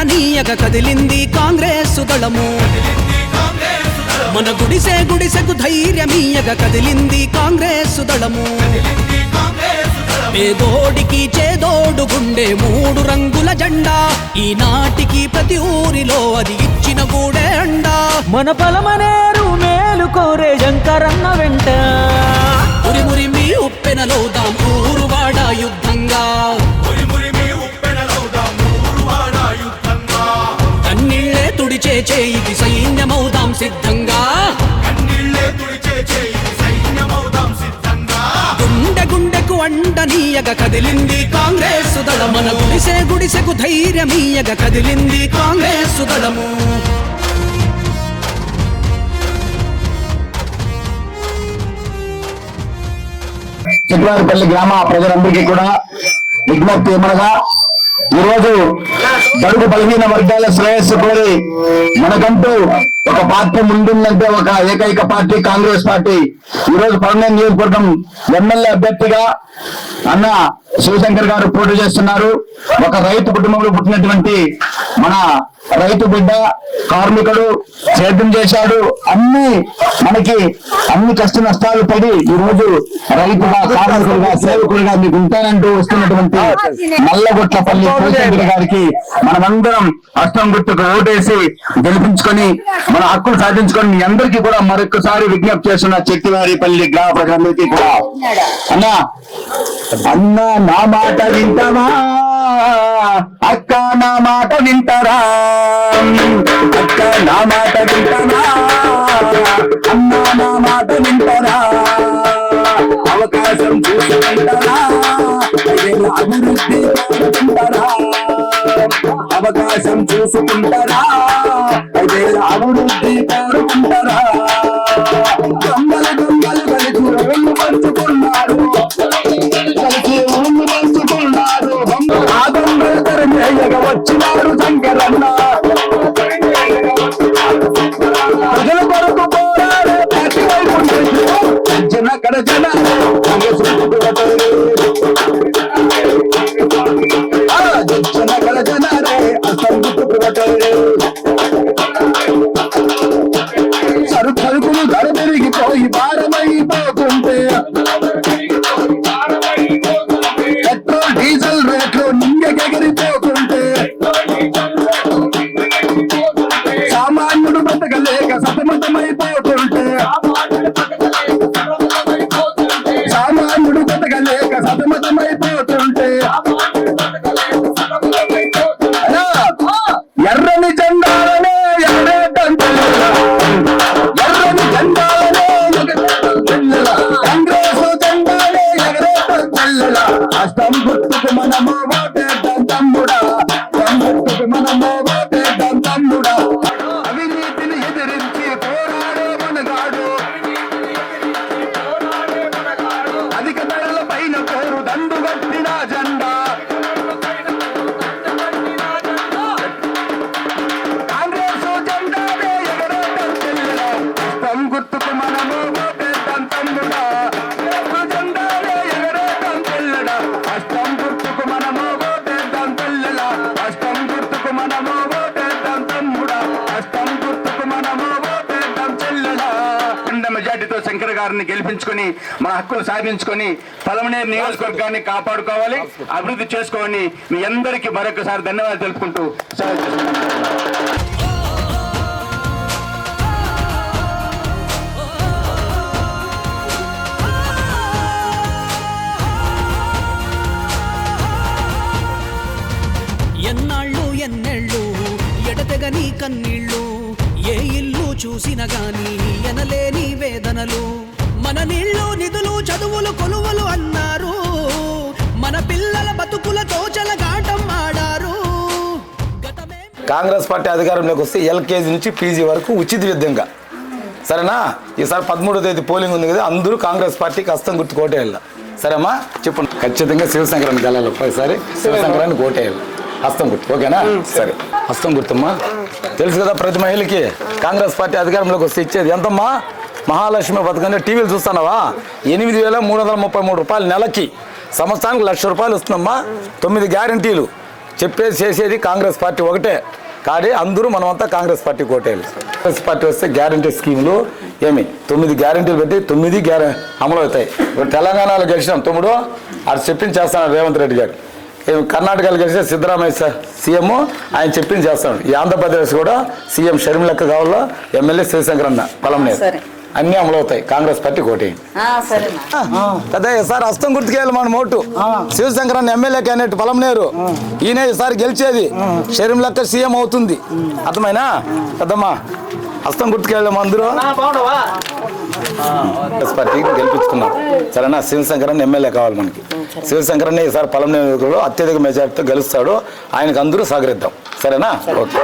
అండనీయగ కదిలింది కాంగ్రెస్ దళము మన గుడిసె గుడిసెకు ధైర్యమీయగ కదిలింది కాంగ్రెస్ దళము పేదోడికి చేదోడు గుండె మూడు రంగుల జెండా. ఈనాటికి ప్రతి ఊరిలో అది ఇచ్చిన గూడే అండా. మన పలమనేరు మేలు కోరే శంకరన్న వెంట. ఉరిమురి మీ ఉప్పెనలోదాం ఊరువాడ యుద్ధంగా. తుడిచే చేయికి సైన్యమౌదాం సిద్ధంగా. గుండె గుండెకు అండనీయగ కదిలింది కాంగ్రెస్ దళం మన గుడిసె గుడిసెకు ధైర్యమీయగ కదిలింది కాంగ్రెస్ దళము. గ్రామ ప్రజలందరికీ కూడా విజ్ఞప్తి ఏమనగా ఈరోజు బడుగు బలహీన వర్గాల శ్రేయస్సు కోరి మనకంటూ ఒక పార్టీ ముందుందంటే ఒక ఏకైక పార్టీ కాంగ్రెస్ పార్టీ. ఈ రోజు పర్మనెంట్ నియోజకవర్గం ఎమ్మెల్యే అభ్యర్థిగా అన్న శివశంకర్ గారు పోటీ చేస్తున్నారు. ఒక రైతు కుటుంబంలో పుట్టినటువంటి మన రైతు బిడ్డ కార్మికుడు సేద్యం చేశాడు. అన్ని మనకి అన్ని కష్ట నష్టాలు పడి ఈ రోజు రైతుగా కార్మికులుగా సేవకులుగా మీకు ఉంటానంటూ వస్తున్నటువంటి నల్లగొట్లపల్లి శివశంకర్ గారికి మనమందరం అష్టం గుర్తుకు ఓటేసి గెలిపించుకొని మన హక్కులు సాధించుకొని మీ అందరికీ కూడా మరొకసారి విజ్ఞప్తి చేస్తున్న చెట్టివారిపల్లి గ్రామ ప్రజలందరికీ కూడా. అన్నా అన్న నా మాట వింటావా? అక్క నా మాట వింటారా? అక్క నా మాట వింటరా? అన్న నా మాట వింటారా? అవకాశం చూసుకుంటారా అభివృద్ధి కోరుకుంటారా అవకాశం చూసుకుంటారా అదే అభివృద్ధి కోరుకుంటారా ప్రజల కొరకు పోరాడే పార్టీ వైపు నుంచి జన కడ జన జన కడ జన రే అసం సరు సరుకులు ధర పెరిగిపోయి భారమైపోతుంటే ఎగరేటం చెల్లెల అష్టం గుర్తుకు మనము గారిని గెలిపించుకొని మన హక్కులు సాధించుకొని పలమనేరు నియోజకవర్గాన్ని కాపాడుకోవాలి అభివృద్ధి చేసుకోవాలని మీ అందరికీ మరొకసారి ధన్యవాదాలు తెలుపుకుంటూ ఎన్నాళ్ళు ఎన్నెళ్ళు ఎడతెగని కన్నీ చూసిన గాని ఎనలేని వేదనలు. మన నీళ్ళు నిధులు చదువులు కొలువులు అన్నారు. మన పిల్లల బతుకులతో చెలగాటం ఆడారు. కాంగ్రెస్ పార్టీ అధికారంలోకి వస్తే ఎల్కేజీ నుంచి పీజీ వరకు ఉచిత విద్యంగా. సరేనా? ఈసారి పదమూడో తేదీ పోలింగ్ ఉంది కదా అందరూ కాంగ్రెస్ పార్టీకి హస్తం గుర్తు కోటేయాల. సరేమ్మా? చెప్పు. ఖచ్చితంగా శివశంకరానికి వెళ్ళాలి ఒకసారి శివశంకరాన్ని కోటేయాలి. హస్తం గుర్తు. ఓకేనా? సరే. హస్తం గుర్తమ్మా. తెలుసు కదా ప్రతి మహిళకి కాంగ్రెస్ పార్టీ అధికారంలోకి వస్తే ఇచ్చేది. ఎంతమ్మా? మహాలక్ష్మి పథకం టీవీలు చూస్తున్నావా? ఎనిమిది వేల మూడు వందల ముప్పై మూడు రూపాయలు నెలకి. సంవత్సరానికి లక్ష రూపాయలు వస్తుందమ్మా తొమ్మిది గ్యారంటీలు. చెప్పేది చేసేది కాంగ్రెస్ పార్టీ ఒకటే. కానీ అందరూ మనమంతా కాంగ్రెస్ పార్టీ కోటేయాలి కాంగ్రెస్ పార్టీ వస్తే గ్యారంటీ స్కీములు ఏమి? తొమ్మిది గ్యారంటీలు పెట్టి తొమ్మిది గ్యార అమలు అవుతాయి. ఇప్పుడు తెలంగాణలో గెలిచినాం తమ్ముడు. అది చెప్పింది చేస్తాను రేవంత్ రెడ్డి గారు. కర్ణాటకలో గెలిచిన సిద్ధరామయ్య సార్ సీఎం ఆయన చెప్పింది చేస్తాడు. ఈ ఆంధ్రప్రదేశ్ కూడా సీఎం షర్మిలక్క కావాలా? ఎమ్మెల్యే శివశంకర్ అన్న పొలం సరే. అన్నీ అమలు అవుతాయి కాంగ్రెస్ పార్టీ కోటి. కదా ఈసారి హస్తం గుర్తుకేయాలి మన మోటు. శివశంకర్ అన్న ఎమ్మెల్యే క్యాండిడేట్ పొలంనేరు ఈయన ఈసారి గెలిచేది. షరీం లెక్క సీఎం అవుతుంది. అర్థమైనా? పెద్దమ్మా హస్తం గుర్తుకెళ్ళాము అందరూ కాంగ్రెస్ గెలిపించుకున్నాం. సరేనా శివశంకరన్ ఎమ్మెల్యే కావాలి మనకి. శివశంకరన్ ఈసారి పలం నియోజకవర్గంలో అత్యధిక మెజార్టీతో గెలుస్తాడు. ఆయనకు అందరూ సహకరిద్దాం. సరేనా? ఓకే.